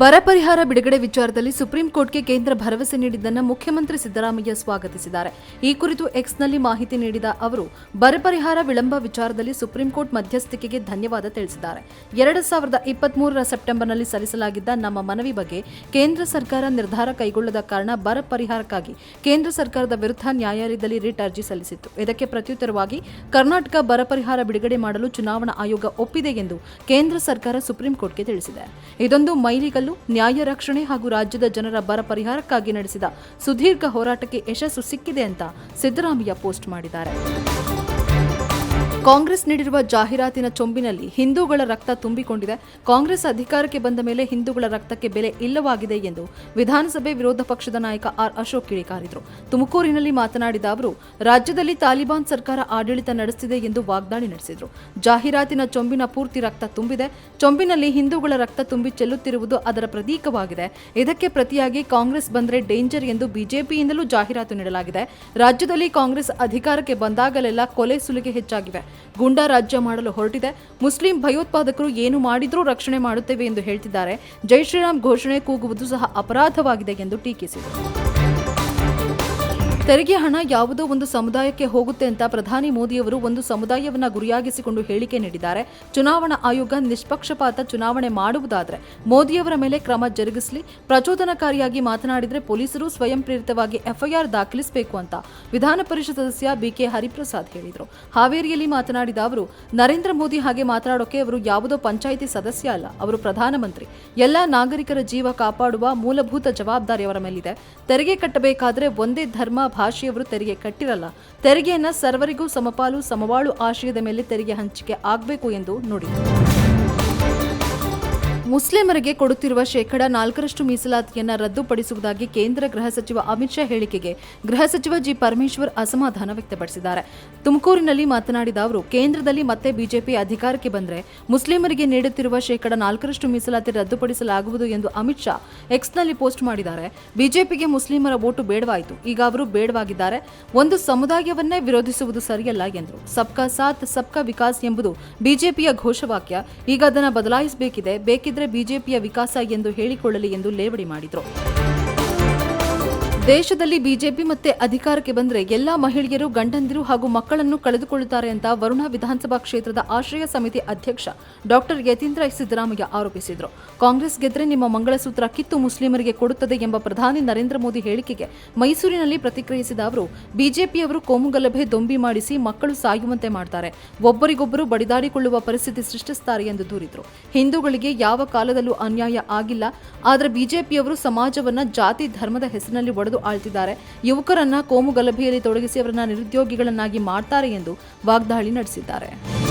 ಬರ ಪರಿಹಾರ ಬಿಡುಗಡೆ ವಿಚಾರದಲ್ಲಿ ಸುಪ್ರೀಂ ಕೋರ್ಟ್ಗೆ ಕೇಂದ್ರ ಭರವಸೆ ನೀಡಿದ್ದನ್ನು ಮುಖ್ಯಮಂತ್ರಿ ಸಿದ್ದರಾಮಯ್ಯ ಸ್ವಾಗತಿಸಿದ್ದಾರೆ. ಈ ಕುರಿತು ಎಕ್ಸ್ನಲ್ಲಿ ಮಾಹಿತಿ ನೀಡಿದ ಅವರು, ಬರ ಪರಿಹಾರ ವಿಳಂಬ ವಿಚಾರದಲ್ಲಿ ಸುಪ್ರೀಂ ಕೋರ್ಟ್ ಮಧ್ಯಸ್ಥಿಕೆಗೆ ಧನ್ಯವಾದ ತಿಳಿಸಿದ್ದಾರೆ. ಎರಡು ಸಾವಿರದ ಇಪ್ಪತ್ಮೂರರ ಸೆಪ್ಟೆಂಬರ್ನಲ್ಲಿ ಸಲ್ಲಿಸಲಾಗಿದ್ದ ನಮ್ಮ ಮನವಿ ಬಗ್ಗೆ ಕೇಂದ್ರ ಸರ್ಕಾರ ನಿರ್ಧಾರ ಕೈಗೊಳ್ಳದ ಕಾರಣ ಬರ ಪರಿಹಾರಕ್ಕಾಗಿ ಕೇಂದ್ರ ಸರ್ಕಾರದ ವಿರುದ್ಧ ನ್ಯಾಯಾಲಯದಲ್ಲಿ ರಿಟ್ ಅರ್ಜಿ ಸಲ್ಲಿಸಿತ್ತು. ಇದಕ್ಕೆ ಪ್ರತ್ಯುತ್ತರವಾಗಿ, ಕರ್ನಾಟಕ ಬರ ಪರಿಹಾರ ಬಿಡುಗಡೆ ಮಾಡಲು ಚುನಾವಣಾ ಆಯೋಗ ಒಪ್ಪಿದೆ ಎಂದು ಕೇಂದ್ರ ಸರ್ಕಾರ ಸುಪ್ರೀಂ ಕೋರ್ಟ್ಗೆ ತಿಳಿಸಿದೆ. ಇದೊಂದು ಮೈಲಿಗಲ್ಲು ನ್ಯಾಯ ರಕ್ಷಣೆ ಹಾಗೂ ರಾಜ್ಯದ ಜನರ ಬರ ಪರಿಹಾರಕ್ಕಾಗಿ ನಡೆಸಿದ ಸುದೀರ್ಘ ಹೋರಾಟಕ್ಕೆ ಯಶಸ್ಸು ಸಿಕ್ಕಿದೆ ಅಂತ ಸಿದ್ದರಾಮಯ್ಯ ಪೋಸ್ಟ್ ಮಾಡಿದ್ದಾರೆ. ಕಾಂಗ್ರೆಸ್ ನೀಡಿರುವ ಜಾಹೀರಾತಿನ ಚೊಂಬಿನಲ್ಲಿ ಹಿಂದೂಗಳ ರಕ್ತ ತುಂಬಿಕೊಂಡಿದೆ. ಕಾಂಗ್ರೆಸ್ ಅಧಿಕಾರಕ್ಕೆ ಬಂದ ಮೇಲೆ ಹಿಂದೂಗಳ ರಕ್ತಕ್ಕೆ ಬೆಲೆ ಇಲ್ಲವಾಗಿದೆ ಎಂದು ವಿಧಾನಸಭೆ ವಿರೋಧ ಪಕ್ಷದ ನಾಯಕ ಆರ್ ಅಶೋಕ್ ಕಿಡಿಕಾರಿದರು. ತುಮಕೂರಿನಲ್ಲಿ ಮಾತನಾಡಿದ ಅವರು, ರಾಜ್ಯದಲ್ಲಿ ತಾಲಿಬಾನ್ ಸರ್ಕಾರ ಆಡಳಿತ ನಡೆಸುತ್ತಿದೆ ಎಂದು ವಾಗ್ದಾಳಿ ನಡೆಸಿದರು. ಜಾಹೀರಾತಿನ ಚೊಂಬಿನ ಪೂರ್ತಿ ರಕ್ತ ತುಂಬಿದೆ. ಚೊಂಬಿನಲ್ಲಿ ಹಿಂದೂಗಳ ರಕ್ತ ತುಂಬಿ ಚೆಲ್ಲುತ್ತಿರುವುದು ಅದರ ಪ್ರತೀಕವಾಗಿದೆ. ಇದಕ್ಕೆ ಪ್ರತಿಯಾಗಿ ಕಾಂಗ್ರೆಸ್ ಬಂದರೆ ಡೇಂಜರ್ ಎಂದು ಬಿಜೆಪಿಯಿಂದಲೂ ಜಾಹೀರಾತು ನೀಡಲಾಗಿದೆ. ರಾಜ್ಯದಲ್ಲಿ ಕಾಂಗ್ರೆಸ್ ಅಧಿಕಾರಕ್ಕೆ ಬಂದಾಗಲೆಲ್ಲ ಕೊಲೆ ಸುಲಿಗೆ ಹೆಚ್ಚಾಗಿವೆ. ಗೂಂಡಾ ರಾಜ್ಯ ಮಾಡಲು ಹೊರಟಿದೆ. ಮುಸ್ಲಿಂ ಭಯೋತ್ಪಾದಕರು ಏನು ಮಾಡಿದರೂ ರಕ್ಷಣೆ ಮಾಡುತ್ತೇವೆ ಎಂದು ಹೇಳ್ತಿದ್ದಾರೆ. ಜೈ ಶ್ರೀರಾಮ್ ಘೋಷಣೆ ಕೂಗುವುದು ಸಹ ಅಪರಾಧವಾಗಿದೆ ಎಂದು ಟೀಕಿಸಿದರು. ತೆರಿಗೆ ಹಣ ಯಾವುದೋ ಒಂದು ಸಮುದಾಯಕ್ಕೆ ಹೋಗುತ್ತೆ ಅಂತ ಪ್ರಧಾನಿ ಮೋದಿಯವರು ಒಂದು ಸಮುದಾಯವನ್ನ ಗುರಿಯಾಗಿಸಿಕೊಂಡು ಹೇಳಿಕೆ ನೀಡಿದ್ದಾರೆ. ಚುನಾವಣಾ ಆಯೋಗ ನಿಷ್ಪಕ್ಷಪಾತ ಚುನಾವಣೆ ಮಾಡುವುದಾದರೆ ಮೋದಿಯವರ ಮೇಲೆ ಕ್ರಮ ಜರುಗಿಸಲಿ, ಪ್ರಚೋದನಕಾರಿಯಾಗಿ ಮಾತನಾಡಿದರೆ ಪೊಲೀಸರು ಸ್ವಯಂ ಪ್ರೇರಿತವಾಗಿ ಎಫ್ಐಆರ್ ದಾಖಲಿಸಬೇಕು ಅಂತ ವಿಧಾನ ಪರಿಷತ್ ಸದಸ್ಯ ಬಿಕೆ ಹರಿಪ್ರಸಾದ್ ಹೇಳಿದರು. ಹಾವೇರಿಯಲ್ಲಿ ಮಾತನಾಡಿದ ಅವರು, ನರೇಂದ್ರ ಮೋದಿ ಹಾಗೆ ಮಾತನಾಡೋಕೆ ಅವರು ಯಾವುದೋ ಪಂಚಾಯಿತಿ ಸದಸ್ಯ ಅಲ್ಲ. ಅವರು ಪ್ರಧಾನಮಂತ್ರಿ. ಎಲ್ಲ ನಾಗರಿಕರ ಜೀವ ಕಾಪಾಡುವ ಮೂಲಭೂತ ಜವಾಬ್ದಾರಿ ಅವರ ಮೇಲಿದೆ. ತೆರಿಗೆ ಕಟ್ಟಬೇಕಾದ್ರೆ ಒಂದೇ ಧರ್ಮ ಭಾಷೆಯವರು ತೆರಿಗೆ ಕಟ್ಟಿರಲ್ಲ. ತೆರಿಗೆಯನ್ನ ಸರ್ವರಿಗೂ ಸಮಪಾಲು ಸಮವಾಳು ಆಶಯದ ಮೇಲೆ ತೆರಿಗೆ ಹಂಚಿಕೆ ಆಗಬೇಕು ಎಂದು ನುಡಿದರು ಮುಸ್ಲಿಮರಿಗೆ ಕೊಡುತ್ತಿರುವ ಶೇಕಡ ನಾಲ್ಕರಷ್ಟು ಮೀಸಲಾತಿಯನ್ನು ರದ್ದುಪಡಿಸುವುದಾಗಿ ಕೇಂದ್ರ ಗೃಹ ಸಚಿವ ಅಮಿತ್ ಶಾ ಹೇಳಿಕೆಗೆ ಗೃಹ ಸಚಿವ ಜಿ ಪರಮೇಶ್ವರ್ ಅಸಮಾಧಾನ ವ್ಯಕ್ತಪಡಿಸಿದ್ದಾರೆ. ತುಮಕೂರಿನಲ್ಲಿ ಮಾತನಾಡಿದ ಅವರು, ಕೇಂದ್ರದಲ್ಲಿ ಮತ್ತೆ ಬಿಜೆಪಿ ಅಧಿಕಾರಕ್ಕೆ ಬಂದರೆ ಮುಸ್ಲಿಮರಿಗೆ ನೀಡುತ್ತಿರುವ ಶೇಕಡ ನಾಲ್ಕರಷ್ಟು ಮೀಸಲಾತಿ ರದ್ದುಪಡಿಸಲಾಗುವುದು ಎಂದು ಅಮಿತ್ ಶಾ ಎಕ್ಸ್ನಲ್ಲಿ ಪೋಸ್ಟ್ ಮಾಡಿದ್ದಾರೆ. ಬಿಜೆಪಿಗೆ ಮುಸ್ಲಿಮರ ಓಟು ಬೇಡವಾಯಿತು. ಈಗ ಅವರು ಬೇಡವಾಗಿದ್ದಾರೆ. ಒಂದು ಸಮುದಾಯವನ್ನೇ ವಿರೋಧಿಸುವುದು ಸರಿಯಲ್ಲ ಎಂದರು. ಸಬ್ಕಾ ಸಾಥ್, ಸಬ್ಕಾ ವಿಕಾಸ್ ಎಂಬುದು ಬಿಜೆಪಿಯ ಘೋಷವಾಕ್ಯ. ಈಗ ಅದನ್ನು ಬದಲಾಯಿಸಬೇಕಿದೆ. ಬಿಜೆಪಿಯ ವಿಕಾಸ ಎಂದು ಹೇಳಿಕೊಳ್ಳಲಿ ಎಂದು ಲೇವಡಿ ಮಾಡಿದರು. ದೇಶದಲ್ಲಿ ಬಿಜೆಪಿ ಮತ್ತೆ ಅಧಿಕಾರಕ್ಕೆ ಬಂದರೆ ಎಲ್ಲಾ ಮಹಿಳೆಯರು, ಗಂಡಂದಿರು ಹಾಗೂ ಮಕ್ಕಳನ್ನು ಕಳೆದುಕೊಳ್ಳುತ್ತಾರೆ ಅಂತ ವರುಣಾ ವಿಧಾನಸಭಾ ಕ್ಷೇತ್ರದ ಆಶ್ರಯ ಸಮಿತಿ ಅಧ್ಯಕ್ಷ ಡಾಕ್ಟರ್ ಯತೀಂದ್ರ ಸಿದ್ದರಾಮಯ್ಯ ಆರೋಪಿಸಿದರು. ಕಾಂಗ್ರೆಸ್ ಗೆದ್ರೆ ನಿಮ್ಮ ಮಂಗಳಸೂತ್ರ ಕಿತ್ತು ಮುಸ್ಲಿಮರಿಗೆ ಕೊಡುತ್ತದೆ ಎಂಬ ಪ್ರಧಾನಿ ನರೇಂದ್ರ ಮೋದಿ ಹೇಳಿಕೆಗೆ ಮೈಸೂರಿನಲ್ಲಿ ಪ್ರತಿಕ್ರಿಯಿಸಿದ ಅವರು, ಬಿಜೆಪಿಯವರು ಕೋಮುಗಲಭೆ ದೊಂಬಿ ಮಾಡಿಸಿ ಮಕ್ಕಳು ಸಾಯುವಂತೆ ಮಾಡ್ತಾರೆ. ಒಬ್ಬರಿಗೊಬ್ಬರು ಬಡಿದಾಡಿಕೊಳ್ಳುವ ಪರಿಸ್ಥಿತಿ ಸೃಷ್ಟಿಸುತ್ತಾರೆ ಎಂದು ದೂರಿದರು. ಹಿಂದೂಗಳಿಗೆ ಯಾವ ಕಾಲದಲ್ಲೂ ಅನ್ಯಾಯ ಆಗಿಲ್ಲ. ಆದರೆ ಬಿಜೆಪಿಯವರು ಸಮಾಜವನ್ನ ಜಾತಿ, ಧರ್ಮದ ಹೆಸರಿನಲ್ಲಿ ಒಡೆದು ಆಳ್ತಿದ್ದಾರೆ. ಯುವಕರನ್ನ ಕೋಮು ಗಲಭೆಯಲ್ಲಿ ತೊಡಗಿಸಿ ಅವರನ್ನ ನಿರುದ್ಯೋಗಿಗಳನ್ನಾಗಿ ಮಾಡ್ತಾರೆ ಎಂದು ವಾಗ್ದಾಳಿ ನಡೆಸಿದ್ದಾರೆ.